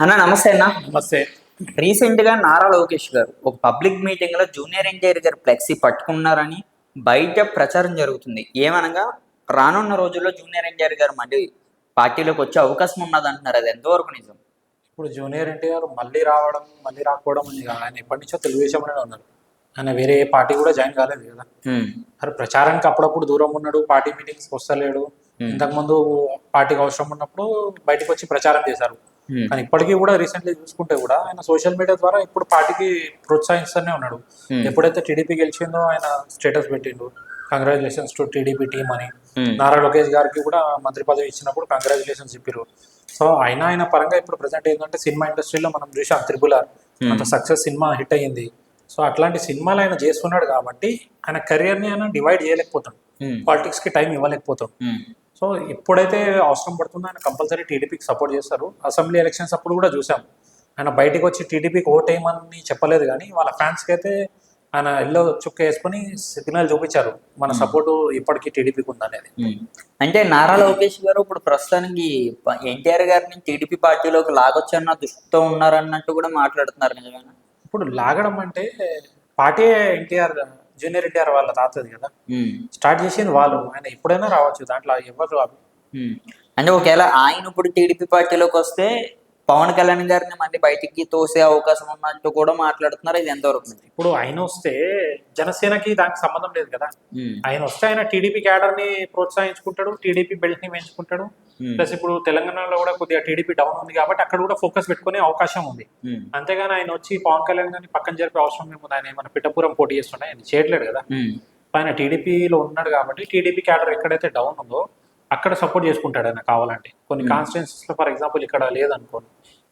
అన్న నమస్తే అన్న. నమస్తే. రీసెంట్గా నారా లోకేష్ గారు ఒక పబ్లిక్ మీటింగ్లో జూనియర్ ఎన్టీఆర్ గారు ఫ్లెక్సీ పట్టుకున్నారని బయట ప్రచారం జరుగుతుంది. ఏమనగా రానున్న రోజుల్లో జూనియర్ ఎన్టీఆర్ గారు మళ్ళీ పార్టీలోకి వచ్చే అవకాశం ఉన్నది అంటున్నారు అది ఎంతవరకు నిజం? ఇప్పుడు జూనియర్ ఎన్టీఆర్ మళ్ళీ రావడం మళ్ళీ రాకపోవడం అని కాదు. ఆయన ఎప్పటి నుంచో తెలుగుదేశంలోనే ఉన్నారు. ఆయన వేరే ఏ పార్టీ కూడా జాయిన్ కాలేదు కదా. మరి ప్రచారానికి అప్పుడప్పుడు దూరం ఉన్నాడు పార్టీ మీటింగ్స్ వస్తలేడు. ఇంతకుముందు పార్టీకి అవసరం ఉన్నప్పుడు బయటకు వచ్చి ప్రచారం చేశారు. కానీ ఇప్పటికీ కూడా రీసెంట్లీ చూసుకుంటే కూడా ఆయన సోషల్ మీడియా ద్వారా ఇప్పుడు పార్టీకి ప్రోత్సహిస్తూనే ఉన్నాడు. Hmm. ఎప్పుడైతే టీడీపీ గెలిచిందో ఆయన స్టేటస్ పెట్టిండు. కంగ్రాచులేషన్స్ టు టీడీపీ టీమ్ అని. ఉమ్, నారా లోకేష్ గారికి కూడా మంత్రి పదవి ఇచ్చినప్పుడు కంగ్రాచులేషన్స్ చెప్పారు సో ఆయన ఆయన పరంగా ఇప్పుడు ప్రజెంట్ ఏంటంటే సినిమా ఇండస్ట్రీలో మనం చూసాం Hmm. అంత సక్సెస్ సినిమా హిట్ అయ్యింది. సో అట్లాంటి సినిమాలు ఆయన చేస్తున్నాడు కాబట్టి ఆయన కెరియర్ని ఆయన డివైడ్ చేయలేకపోతాడు ఉమ్, పాలిటిక్స్కి టైం ఇవ్వలేకపోతాడు సో ఎప్పుడైతే అవసరం పడుతుందో ఆయన కంపల్సరీ టీడీపీకి సపోర్ట్ చేస్తారు. అసెంబ్లీ ఎలక్షన్స్ అప్పుడు కూడా చూసాం. ఆయన బయటకు వచ్చి టీడీపీకి ఓటేయమని చెప్పలేదు కానీ వాళ్ళ ఫ్యాన్స్కి అయితే ఆయన ఎల్లో చుక్క వేసుకొని సిగ్నల్ చూపించారు. మన సపోర్టు ఇప్పటికీ టీడీపీకి ఉందనేది. అంటే నారా లోకేష్ గారు ఇప్పుడు ప్రస్తుతానికి ఎన్టీఆర్ గారిని టీడీపీ పార్టీలోకి లాగొచ్చన్న దృష్టితో ఉన్నారన్నట్టు కూడా మాట్లాడుతున్నారు నిజమేనా? ఇప్పుడు లాగడం అంటే పార్టీ ఎన్టీఆర్ జూనియర్ ఎన్టీఆర్ వాళ్ళ తాతది కదా. స్టార్ట్ చేసింది వాళ్ళు. ఆయన ఎప్పుడైనా రావచ్చు. దాంట్లో ఎవరు రాదు. అంటే ఒకవేళ ఆయన ఇప్పుడు టీడీపీ పార్టీలోకి వస్తే పవన్ కళ్యాణ్ గారిని మళ్ళీ బయటికి తోసే అవకాశం ఉన్నట్టు కూడా మాట్లాడుతున్నారు. ఇది ఎంతవరకు? ఇప్పుడు ఆయన వస్తే జనసేనకి దానికి సంబంధం లేదు కదా. ఆయన వస్తే ఆయన టీడీపీ క్యాడర్ని ప్రోత్సహించుకుంటాడు టీడీపీ బెల్ట్ని పెంచుకుంటాడు ప్లస్ ఇప్పుడు తెలంగాణలో కూడా కొద్దిగా టీడీపీ డౌన్ ఉంది కాబట్టి అక్కడ కూడా ఫోకస్ పెట్టుకునే అవకాశం ఉంది. అంతేగాని ఆయన వచ్చి పవన్ కళ్యాణ్ గారిని పక్కన జరిపే అవసరం ఏముంది ఆయన మన పిట్టపురం పోటీ చేస్తుండే ఆయన చేయట్లేదు కదా. ఆయన టీడీపీలో ఉన్నాడు కాబట్టి టీడీపీ క్యాడర్ ఎక్కడైతే డౌన్ ఉందో అక్కడ సపోర్ట్ చేసుకుంటాడు ఆయన కావాలంటే. కొన్ని Hmm. కాన్స్టిట్యున్సీస్లో ఫర్ ఎగ్జాంపుల్ ఇక్కడ లేదనుకోండి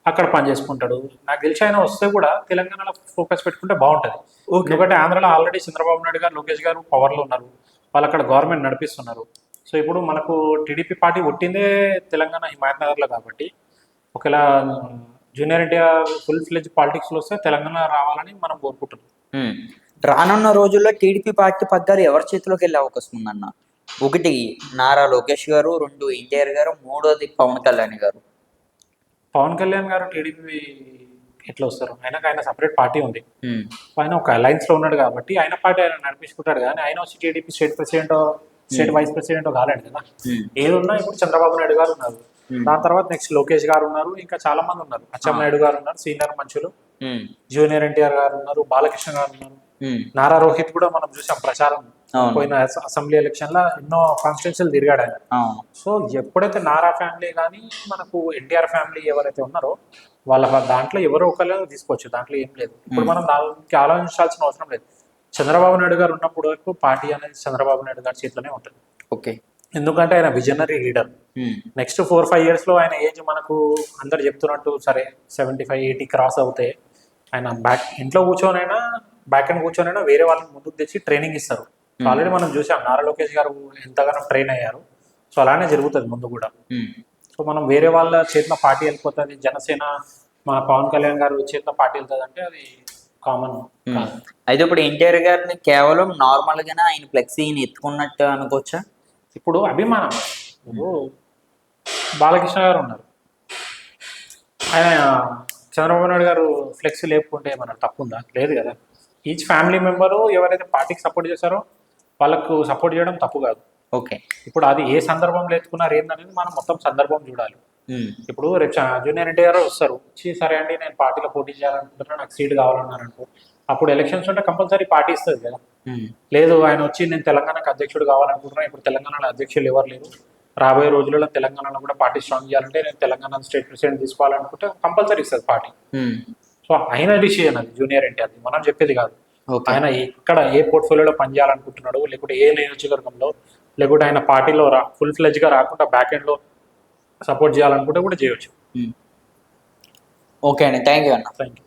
అక్కడ పని చేసుకుంటాడు. నాకు తెలిసి ఆయన వస్తే కూడా తెలంగాణలో ఫోకస్ పెట్టుకుంటే బాగుంటది. ఓకే ఎందుకంటే ఆంధ్రాలో ఆల్రెడీ చంద్రబాబు నాయుడు గారు లోకేష్ గారు పవర్లో ఉన్నారు. వాళ్ళు అక్కడ గవర్నమెంట్ నడిపిస్తున్నారు. సో ఇప్పుడు మనకు టీడీపీ పార్టీ పుట్టిందే తెలంగాణ హిమాయత్ నగర్లో కాబట్టి ఒకవేళ జూనియర్ ఇండియా ఫుల్ ఫ్లెజ్ పాలిటిక్స్లో వస్తే తెలంగాణ రావాలని మనం కోరుకుంటున్నాం. ఉమ్. రానున్న రోజుల్లో టీడీపీ పార్టీ పగ్గాలు ఎవరి చేతిలోకి వెళ్ళే అవకాశం ఉందన్న? ఒకటి నారా లోకేష్ గారు రెండు ఎన్టీఆర్ గారు మూడోది పవన్ కళ్యాణ్ గారు. పవన్ కళ్యాణ్ గారు టీడీపీ ఎట్లా వస్తారు? ఆయనకు ఆయన సపరేట్ పార్టీ ఉంది. ఆయన ఒక అలయన్స్లో ఉన్నాడు కాబట్టి ఆయన పార్టీ ఆయన నడిపించుకుంటాడు కానీ ఆయన వచ్చి TDP state president state vice president కాలేడు కదా. ఉమ్, ఏది ఉన్నా ఇప్పుడు చంద్రబాబు నాయుడు గారు ఉన్నారు. దాని తర్వాత నెక్స్ట్ లోకేష్ గారు ఉన్నారు. ఇంకా చాలా మంది ఉన్నారు. అచ్చెన్నాయుడు గారు ఉన్నారు సీనియర్ మనుషులు జూనియర్ ఎన్టీఆర్ గారు ఉన్నారు బాలకృష్ణ గారు ఉన్నారు. నారా రోహిత్ కూడా మనం చూసాం ప్రచారం. పోయిన అస- అసెంబ్లీ ఎలక్షన్లో ఎన్నో కాన్స్టిట్యూన్సీలు తిరిగాడు ఆయన సో ఎప్పుడైతే నారా ఫ్యామిలీ కానీ మనకు ఎన్టీఆర్ ఫ్యామిలీ ఎవరైతే ఉన్నారో వాళ్ళ దాంట్లో ఎవరో ఒకళ్ళు తీసుకోవచ్చు. దాంట్లో ఏం లేదు. ఇప్పుడు మనం దానికి ఆలోచించాల్సిన అవసరం లేదు. చంద్రబాబు నాయుడు గారు ఉన్నప్పుడు వరకు పార్టీ అనేది చంద్రబాబు నాయుడు గారి చేతిలోనే ఉంటుంది. ఓకే. ఎందుకంటే ఆయన visionary leader next four five ఇయర్స్లో ఆయన ఏజ్ మనకు అందరు చెప్తున్నట్టు సరే సెవెంటీ ఫైవ్ ఎయిటీ క్రాస్ అవుతే ఆయన బ్యాక్ ఇంట్లో కూర్చొనైనా బ్యాక్ అండ్ కూర్చొనైనా వేరే వాళ్ళని ముందుకు తెచ్చి ట్రైనింగ్ ఇస్తారు. ఆల్రెడీ మనం చూసాం నారా లోకేష్ గారు ఎంతగానో ట్రైన్ అయ్యారు. సో అలానే జరుగుతుంది ముందు కూడా. ఉమ్, సో మనం వేరే వాళ్ళ చేతిలో పార్టీ వెళ్ళిపోతుంది జనసేన మన పవన్ కళ్యాణ్ గారు చేతిలో పార్టీ వెళ్తుంది అంటే అది కామన్ ఉమ్. అయితే ఇప్పుడు ఎన్టీఆర్ గారిని కేవలం నార్మల్ గానే ఆయన ఫ్లెక్సీని ఎత్తుకున్నట్టు అనుకోవచ్చా? ఇప్పుడు అభిమానం. ఇప్పుడు బాలకృష్ణ గారు ఉన్నారు. ఆయన చంద్రబాబు నాయుడు గారు ఫ్లెక్స్ లేపుకుంటే ఏమన్నా తప్పు ఉందా లేదు కదా. ఈచ్ ఫ్యామిలీ మెంబరు ఎవరైతే పార్టీకి సపోర్ట్ చేశారో వాళ్ళకు సపోర్ట్ చేయడం తప్పు కాదు. ఓకే. ఇప్పుడు అది ఏ సందర్భంలో ఎత్తుకున్నారు ఏందనేది మనం మొత్తం సందర్భం చూడాలి. ఇప్పుడు రేపు జూనియర్ ఎన్టీఆర్ గారు వస్తారు. వచ్చి సరే అండి నేను పార్టీలో పోటీ చేయాలనుకుంటున్నాను నాకు సీట్ కావాలన్నారు అనుకో అప్పుడు ఎలక్షన్స్ ఉంటే కంపల్సరీ పార్టీ ఇస్తుంది కదా. లేదు ఆయన వచ్చి నేను తెలంగాణకు అధ్యక్షుడు కావాలనుకుంటున్నాను ఇప్పుడు తెలంగాణలో అధ్యక్షులు ఎవరు లేరు. రాబోయే రోజులలో తెలంగాణలో కూడా పార్టీ స్ట్రాంగ్ చేయాలంటే నేను తెలంగాణ స్టేట్ ప్రెసిడెంట్ తీసుకోవాలనుకుంటే కంపల్సరీ ఇస్తుంది పార్టీ. సో ఆయన డిసిజన్ అది జూనియర్ ఎన్టీఆర్ మనం చెప్పేది కాదు. ఆయన ఎక్కడ ఏ పోర్ట్ఫోలియోలో పనిచేయాలనుకుంటున్నాడు లేకుంటే ఏ నియోజకవర్గంలో లేకుంటే ఆయన పార్టీలో రా ఫుల్ ఫ్లెజ్గా రాకుండా బ్యాక్ ఎండ్లో సపోర్ట్ చేయాలనుకుంటే కూడా చేయొచ్చు. ఉమ్. ఓకే అండి. థ్యాంక్ యూ అన్న. Thank you